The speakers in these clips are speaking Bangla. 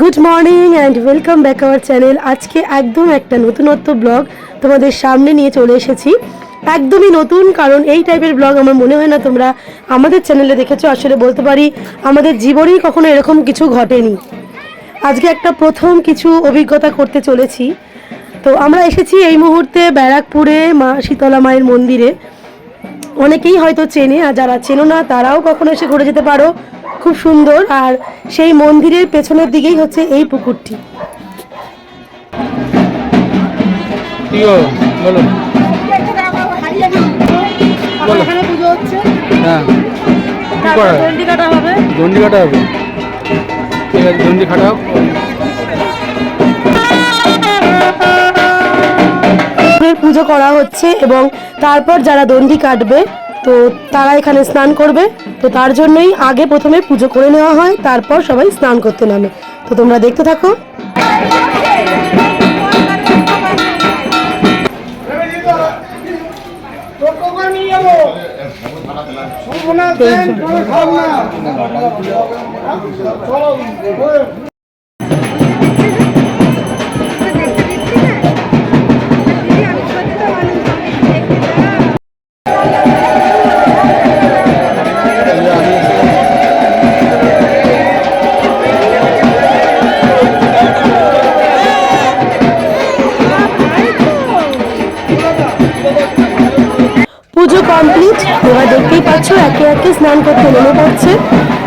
Good morning and welcome back our channel আজকে একদম একটা নতুনত্ব ব্লগ তোমাদের সামনে নিয়ে চলে এসেছি। একদমই নতুন, কারণ এই টাইপের ব্লগ আমার মনে হয় না তোমরা আমাদের চ্যানেলে দেখেছ, আসলে বলতে পারি আমাদের জীবনেই কখনো এরকম কিছু ঘটেনি। আজকে একটা প্রথম কিছু অভিজ্ঞতা করতে চলেছি। তো আমরা এসেছি এই মুহূর্তে ব্যারাকপুরে মা শীতলা মায়ের মন্দিরে। অনেকেই হয়তো চেনে, আর যারা চেনো না, তারাও কখনো এসে ঘুরে যেতে পারো। খুব সুন্দর আর সেই মন্দিরের পেছনের দিকেই হচ্ছে এই পুকুরটি। এখানে পুজো হচ্ছে। হ্যাঁ। করা দণ্ডি কাটা হবে। দণ্ডি কাটা হবে? ঠিক আছে দণ্ডি খাটাও পুজো করা হচ্ছে এবং তারপর যারা দণ্ডি কাটবে তো তারা এখানে স্নান করবে। তো তার জন্যই আগে প্রথমে পুজো করে নেওয়া হয়, তারপর সবাই স্নান করতে নামে। তো তোমরা দেখতে থাকো। পুজো স্নান করতে নেমে পড়ছে।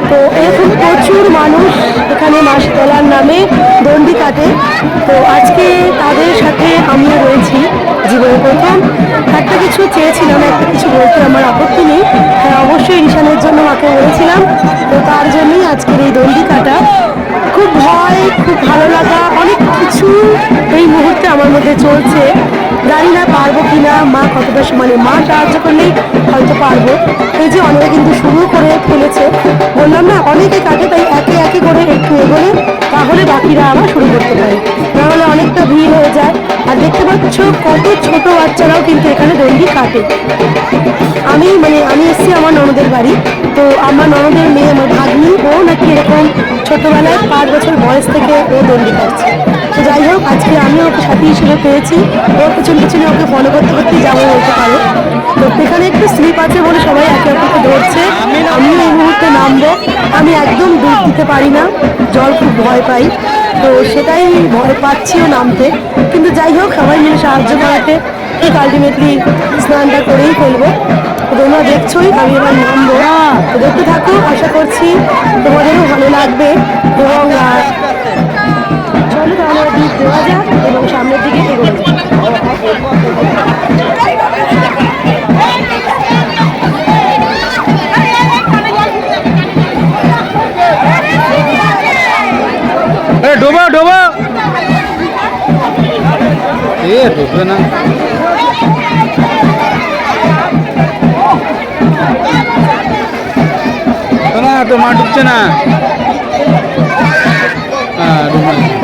তো এরকম প্রচুর মানুষ এখানে মাসতলার নামে দণ্ডি কাটে। তো আজকে তাদের সাথে আমিও রয়েছি জীবনে প্রথম। একটা কিছু চেয়েছিলাম, একটা কিছু বলতে আমার আপত্তি নেই। হ্যাঁ অবশ্যই রিশানের জন্য মাকে বলেছিলাম। তো তার জন্যই আজকের এই দণ্ডি কাটা। খুব ভয়, খুব ভালো লাগা, অনেক কিছু এই মুহূর্তে আমার মধ্যে চলছে। জানি না পারব কিনা, মা কতটা মানে মা সাহায্য করলেই হয়তো পারব। এই যে অনেকে কিন্তু শুরু করে ফেলেছে। বললাম না, অনেকে কাটে তাই একে একে করে একটু এগোলে, তাহলে বাকিরা আবার শুরু করতে পারে। নাহলে অনেকটা ভিড় হয়ে যায়। আর দেখতে পাচ্ছ কত ছোট বাচ্চারাও কিন্তু এখানে দণ্ডি কাটে। আমি মানে আমি এসেছি আমার ননদের বাড়ি। তো আমার ননদের মেয়ে, আমার ভাগ্নি, ও নাকি এরকম ছোটবেলায় পাঁচ বছর বয়স থেকে ও দণ্ডি কাটছে। তো যাই হোক, আজকে আমি ওকে সাথী হিসেবে পেয়েছি। ওর পিছন পিছনে ওকে ফলো করতে করতে যাব বলতে পারো। তো এখানে একটু স্লিপ আছে বলে সবাই একে অপরকে ধরছে। আমিও এই মুহূর্তে নামবো। আমি একদম ডুব দিতে পারি না। জল খুব ভয় পাই। তো সেটাই ভয় পাচ্ছিও নামতে। কিন্তু যাই হোক, সবাই মিলে সাহায্য করাতে ঠিক আলটিমেটলি স্নানটা করেই ফেলব। তোমরা দেখছোই, আমি এবার নামবো। তো দেখতে থাকো, আশা করছি তোমাদেরও ভালো লাগবে। এবং তাহলে দিক দেওয়া যাক এবং সামনের দিকে এগোনো ডোবা ডোবা। এ ডুববে না। না তো মা ডুবছে না? হ্যাঁ ডুববে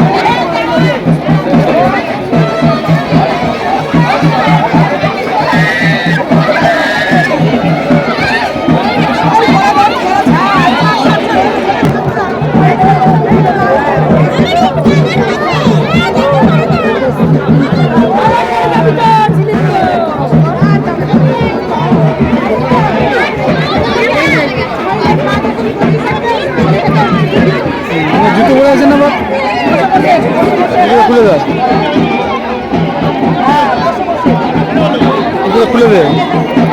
জুতো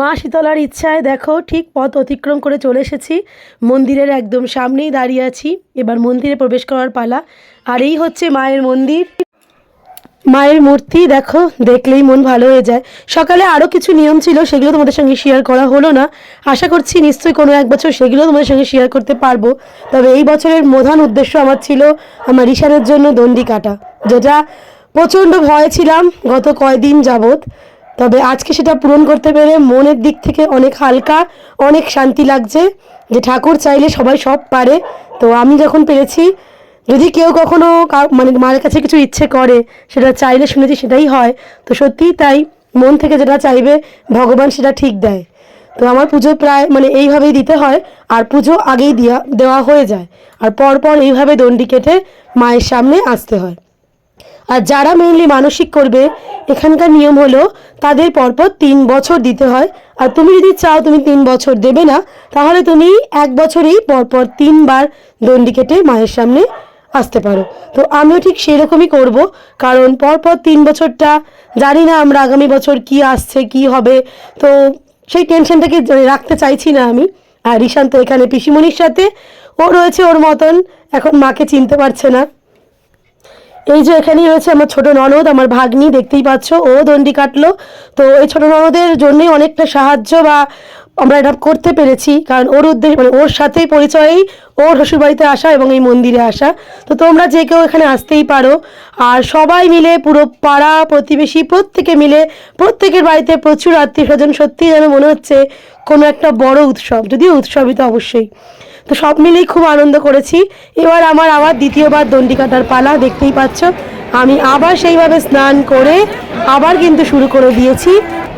মা শীতলার ইচ্ছায় দেখো, ঠিক পথ অতিক্রম করে চলে এসেছি। মন্দিরের একদম সামনেই দাঁড়িয়ে আছি। এবার মন্দিরে প্রবেশ করার পালা। আর এই হচ্ছে মায়ের মন্দির। মায়ের মূর্তি দেখো, দেখলেই মন ভালো হয়ে যায়। সকালে আরও কিছু নিয়ম ছিল, সেগুলো তোমাদের সঙ্গে শেয়ার করা হলো না। আশা করছি নিশ্চয়ই কোনো এক বছর সেগুলো তোমাদের সঙ্গে শেয়ার করতে পারব। তবে এই বছরের প্রধান উদ্দেশ্য আমার ছিল আমার ঈশানের জন্য দণ্ডি কাটা, যেটা প্রচণ্ড ভয় ছিলাম গত কয়দিন যাবৎ। তবে আজকে সেটা পূরণ করতে পেরে মনের দিক থেকে অনেক হালকা, অনেক শান্তি লাগছে যে ঠাকুর চাইলে সবাই সব পারে। তো আমি যখন পেরেছি, যদি কেউ কখনো মানে মায়ের কাছে কিছু ইচ্ছে করে, সেটা চাইলে শুনেছি সেটাই হয়। তো সত্যিই তাই মন থেকে যেটা চাইবে, ভগবান সেটা ঠিক দেয়। তো আমার পুজো প্রায় মানে এইভাবেই দিতে হয়, আর পুজো আগেই দেওয়া দেওয়া হয়ে যায়। আর পরপর এইভাবে দণ্ডি কেটে মায়ের সামনে আসতে হয়। আর যারা মেইনলি মানসিক করবে, এখানকার নিয়ম হলো তাদের পরপর তিন বছর দিতে হয়। আর তুমি যদি চাও তুমি তিন বছর দেবে না, তাহলে তুমি এক বছরেই পরপর তিনবার দণ্ডি কেটে মায়ের সামনে আসতে পারো। তো আমিও ঠিক সেরকমই করব, কারণ পরপর তিন বছরটা জানি না আমরা আগামী বছর কি আসছে, কি হবে। তো সেই টেনশনটাকে রাখতে চাইছি না আমি। আর ঈশান্ত এখানে পিসিমণির সাথে, ও রয়েছে ওর মতন, এখন মাকে চিনতে পারছে না। এই যে এখানেই রয়েছে আমার ছোট ননদ, আমার ভাগ্নি, দেখতেই পাচ্ছ, ও দণ্ডি কাটলো। তো এই ছোট ননদের জন্যই অনেকটা সাহায্য বা আমরা এটা করতে পেরেছি, কারণ ওর উদ্দেশ্য মানে ওর সাথেই পরিচয়েই ওর শ্বশুরবাড়িতে আসা এবং এই মন্দিরে আসা। তো তোমরা যে কেউ এখানে আসতেই পারো। আর সবাই মিলে পুরো পাড়া, প্রতিবেশী প্রত্যেকে মিলে, প্রত্যেকের বাড়িতে প্রচুর আত্মীয় স্বজন সত্যিই যেন মনে হচ্ছে কোনো একটা বড় উৎসব, যদিও উৎসবই তো অবশ্যই। তো সব মিলেই খুব আনন্দ করেছি। এবার আমার আবার দ্বিতীয়বার দণ্ডি কাটার পালা, দেখতেই পাচ্ছ। আমি আবার সেইভাবে স্নান করে আবার কিন্তু শুরু করে দিয়েছি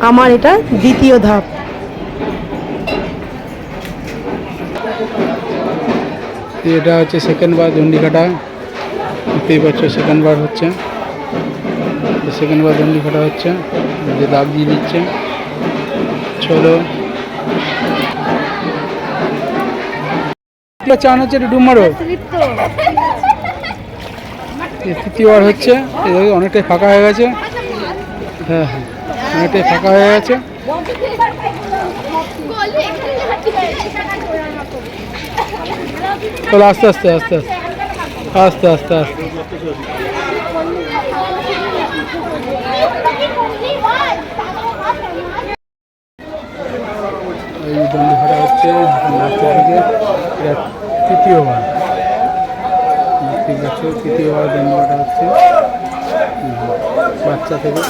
আমার এটা দ্বিতীয় ধাপ। এটা হচ্ছে সেকেন্ড বার দণ্ডি কাটা দেখতেই পাচ্ছ সেকেন্ড বার হচ্ছে। সেকেন্ড বার দণ্ডি কাটা হচ্ছে। যে দাগ দিয়ে দিচ্ছে। চলো। চান হচ্ছে একটু ডুব মারো। তৃতীয়বার হচ্ছে অনেকটাই ফাঁকা হয়ে গেছে। হ্যাঁ হ্যাঁ অনেকটাই ফাঁকা হয়ে গেছে। চলো আস্তে আস্তে আস্তে আস্তে আস্তে আস্তে আস্তে। এই ফাটা হচ্ছে নাচের থেকে তৃতীয়বার। ঠিক আছে তৃতীয়বার জন্মটা হচ্ছে বাচ্চা থেকে।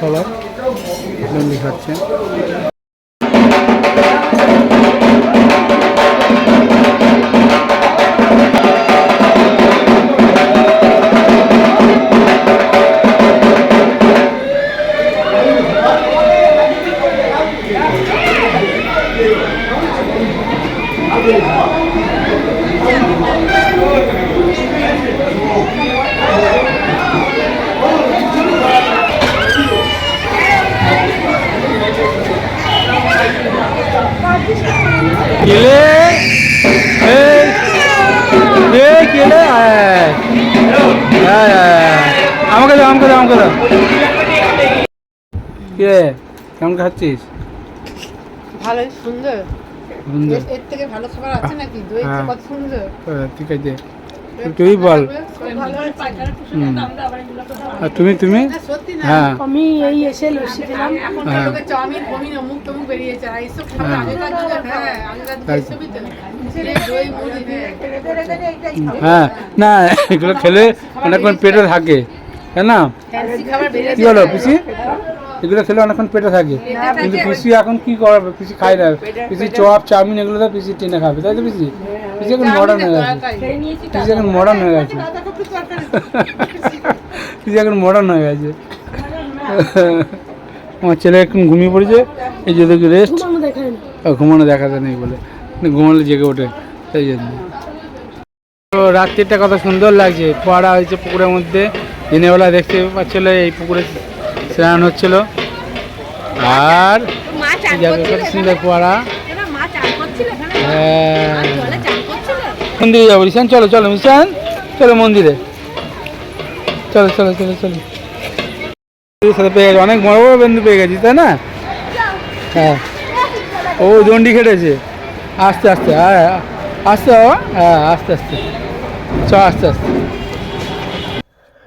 সবাই জন্মি খাচ্ছে কেলে? এই কেলে? আমাকে দাও আমাকে দাও আমাকে দাও। কে কেমন খাচ্ছিস? ভালো সুন্দর সুন্দর। এর- এর থেকে ভালো খাবার আছে নাকি? দই হ্যাঁ। কত সুন্দর। হ্যাঁ, ঠিক আছে। তুই বল। আর তুমি তুমি? হ্যাঁ। আমি এই এসে লস্যি দিলাম। হ্যাঁ। চাউমিন ফমিন অমুক তমুক বেরিয়েছে। আর এইসব হ্যাঁ। হ্যাঁ হ্যাঁ হ্যাঁ। না এগুলো খেলে অনেকক্ষণ পেটে থাকে। তাই না? কি হলো পিসি? এগুলো খেলে অনেকক্ষণ পেটে থাকে। কিন্তু পিসি এখন কি করাবে পিসি খায় না। পিসি চপ চাউমিন এগুলো তো পিসি টেনে খাবে তাই তো পিসি? পিসি এখন মডার্ন হয়ে গেছে। পিসি এখন মডার্ন হয়ে গেছে। পিসি এখন মডার্ন হয়ে গেছে। আমার ছেলে এখন ঘুমিয়ে পড়েছে। এই যে দেখি রেস্ট ঘুমানো ঘুমানো দেখাতে নেই বলে। ঘুমালে জেগে ওঠে। সেই জন্য। তো রাত্রিটা কত সুন্দর লাগছে। ফোয়ারা হয়েছে পুকুরের মধ্যে। দিনের বেলা দেখতে পাচ্ছিল এই পুকুরে স্নান হচ্ছিল। আর হ্যাঁ। মন্দিরে যাব চলো চলো চলো মন্দিরে। চলো চলো চলো চলো। সাথে পেয়ে গেছি অনেক বড় বড় বন্ধু পেয়ে গেছি তাই না? হ্যাঁ। ও দণ্ডি খেটেছে। আস্তে আস্তে হ্যাঁ আস্তে হ্যাঁ আস্তে আস্তে। চ আস্তে আস্তে।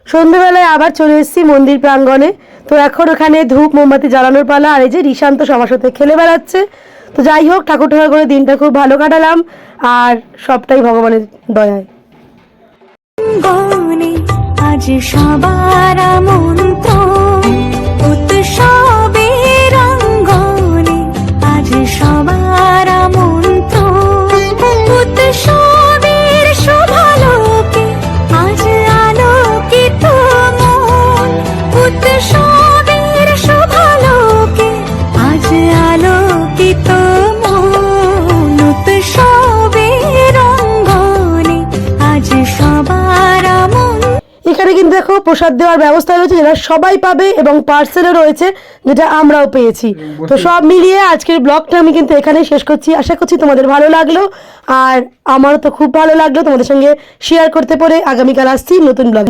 সন্ধ্যেবেলায় আবার চলে এসেছি মন্দির প্রাঙ্গণে। তো এখন ওখানে ধূপ, মোমবাতি জ্বালানোর পালা আর এই যে ঋষান্ত সবার সাথে খেলে বেড়াচ্ছে। তো যাই হোক, ঠাকুর ঠাকুর করে দিনটা খুব ভালো কাটালাম আর সবটাই ভগবানের দয়ায়। আজ সবার মন্ত্র দেখো প্রসাদ দেওয়ার ব্যবস্থা রয়েছে যেটা সবাই পাবে এবং পার্সেলও রয়েছে যেটা আমরাও পেয়েছি। তো সব মিলিয়ে আজকের ব্লগটা আমি কিন্তু এখানেই শেষ করছি। আশা করছি তোমাদের ভালো লাগল। আর আমারও তো খুব ভালো লাগল তোমাদের সঙ্গে শেয়ার করতে পারে। আগামীকাল আসছি নতুন ব্লগ